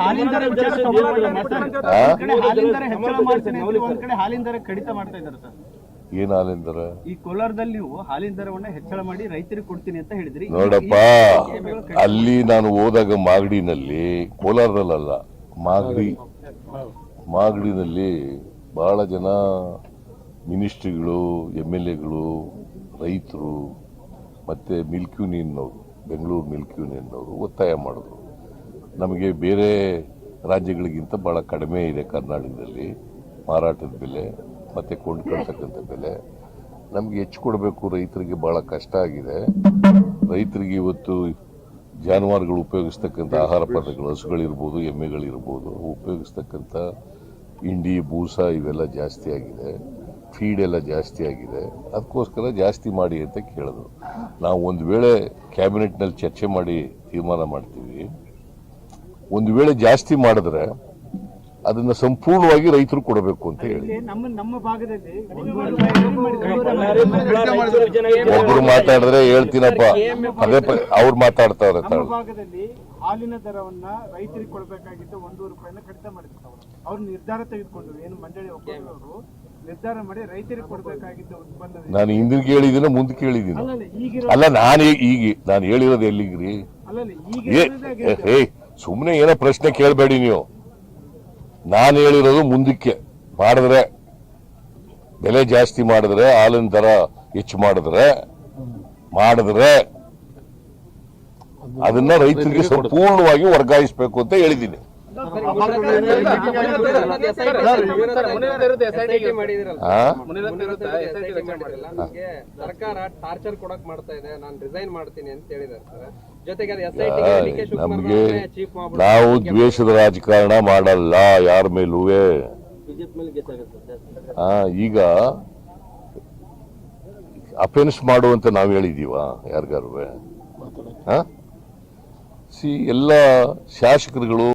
ಹಾಲಿನ ದರ ಹಾಲಿನ ದರ ಹಾಲಿನ ದರ ಕಡಿತ ಮಾಡ್ತಾ ಇದ್ದಾರೆ ಸರ್. ಏನ್ ಹಾಲಿಂದರ ಈ ಕೋಲಾರದಲ್ಲಿ ನೀವು ಹಾಲಿನ ದರವನ್ನ ಹೆಚ್ಚಳ ಮಾಡಿ ರೈತರಿಗೆ ಕೊಡ್ತೀನಿ ಅಂತ ಹೇಳಿದ್ರಿ. ನೋಡಪ್ಪ ಅಲ್ಲಿ ನಾನು ಹೋದಾಗ ಮಾಗಡಿನಲ್ಲಿ ಕೋಲಾರದಲ್ಲ ಮಾಗಡಿ. ಮಾಗಡಿನಲ್ಲಿ ಬಹಳ ಜನ ಮಿನಿಸ್ಟ್ರಿಗಳು ಎಂ ಎಲ್ ಎಗಳು ರೈತರು ಮತ್ತೆ ಮಿಲ್ಕ್ ಯೂನಿಯನ್ನವರು ಬೆಂಗಳೂರು ಮಿಲ್ಕ್ ಯೂನಿಯನ್ನವರು ಒತ್ತಾಯ ಮಾಡಿದ್ರು. ನಮಗೆ ಬೇರೆ ರಾಜ್ಯಗಳಿಗಿಂತ ಭಾಳ ಕಡಿಮೆ ಇದೆ ಕರ್ನಾಟಕದಲ್ಲಿ. ಮಾರಾಟದ ಬೆಲೆ, ಮತ್ತು ಕೊಂಡ್ಕೊಳ್ತಕ್ಕಂಥ ಬೆಲೆ. ನಮಗೆ ಹೆಚ್ಚು ಕೊಡಬೇಕು ರೈತರಿಗೆ ಭಾಳ ಕಷ್ಟ ಆಗಿದೆ. ರೈತರಿಗೆ ಇವತ್ತು ಜಾನುವಾರುಗಳು ಉಪಯೋಗಿಸ್ತಕ್ಕಂಥ ಆಹಾರ ಪದಾರ್ಥಗಳು, ಹಸುಗಳಿರ್ಬೋದು, ಎಮ್ಮೆಗಳಿರ್ಬೋದು, ಉಪಯೋಗಿಸ್ತಕ್ಕಂಥ ಇಂಡಿ ಬೂಸ ಇವೆಲ್ಲ ಜಾಸ್ತಿ ಆಗಿದೆ. ಫೀಡ್ ಎಲ್ಲ ಜಾಸ್ತಿ ಆಗಿದೆ. ಅದಕ್ಕೋಸ್ಕರ ಜಾಸ್ತಿ ಮಾಡಿ ಅಂತ ಕೇಳಿದ್ರು. ನಾವು ಒಂದು ವೇಳೆ ಕ್ಯಾಬಿನೆಟ್ನಲ್ಲಿ ಚರ್ಚೆ ಮಾಡಿ ತೀರ್ಮಾನ ಮಾಡ್ತೀವಿ. ಒಂದು ವೇಳೆ ಜಾಸ್ತಿ ಮಾಡಿದ್ರೆ ಅದನ್ನ ಸಂಪೂರ್ಣವಾಗಿ ರೈತರು ಕೊಡಬೇಕು ಅಂತ ಹೇಳಿ. ಒಬ್ಬರು ಮಾತಾಡಿದ್ರೆ ಹೇಳ್ತೀನಪ್ಪ. ಅದೇ ಅವ್ರು ಮಾತಾಡ್ತಾ ಭಾಗದಲ್ಲಿ ಹಾಲಿನ ದರವನ್ನ ರೈತರಿಗೆ ಕೊಡಬೇಕಾಗಿದ್ದು ಒಂದೂವರೆ ರೂಪಾಯಿನ ಕಡಿತ ಮಾಡಿದ್ರು ಅವ್ರು. ನಿರ್ಧಾರ ತೆಗೆದುಕೊಂಡ್ರು. ಏನು ಮಂಡಳಿ ಒಕ್ಕೂಟದವರು ನಿರ್ಧಾರ ಮಾಡಿ ರೈತರಿಗೆ ಕೊಡಬೇಕಾಗಿದ್ದು ಉತ್ಪನ್ನ ನಾನು ಹಿಂದಿನ ಹೇಳಿದಿನ ಮುಂದೆ ಕೇಳಿದ್ದೀನಿ. ಅಲ್ಲ ನಾನು ಈಗ ನಾನು ಹೇಳಿರೋದು ಎಲ್ಲಿಗ್ರಿ? ಅಲ್ಲ ಈಗ ಸುಮ್ಮನೆ ಏನೋ ಪ್ರಶ್ನೆ ಕೇಳಬೇಡಿ ನೀವು. ನಾನು ಹೇಳಿರೋದು ಮುಂದಕ್ಕೆ. ಮಾಡಿದ್ರೆ ಬೆಲೆ ಜಾಸ್ತಿ ಮಾಡಿದ್ರೆ ಹಾಲಿನ ದರ ಹೆಚ್ಚು ಮಾಡಿದ್ರೆ ಮಾಡಿದ್ರೆ ಅದನ್ನ ರೈತರಿಗೆ ಸಂಪೂರ್ಣವಾಗಿ ವರ್ಗಾಯಿಸಬೇಕು ಅಂತ ಹೇಳಿದ್ದೀನಿ. ಸರ್ಕಾರ ಟಾರ್ಚರ್ ಕೊಡಕ್ ಮಾಡ್ತಾ ಇದೆ ನಾನು ರಿಸೈನ್ ಮಾಡ್ತೀನಿ ಅಂತ ಹೇಳಿದ್ದಾರೆ ಸರ್. ಜೊತೆಗೆ ಅದು ಎಸ್ ಐ ನಮಗೆ ನಾವು ದ್ವೇಷದ ರಾಜಕಾರಣ ಮಾಡಲ್ಲ ಯಾರ ಮೇಲೂ ಆ, ಈಗ ಅಫೆನ್ಸ್ ಮಾಡುವಂತ ನಾವು ಹೇಳಿದೀವ ಯಾರಿಗಾರು ಸಿ ಎಲ್ಲ ಶಾಸಕರುಗಳು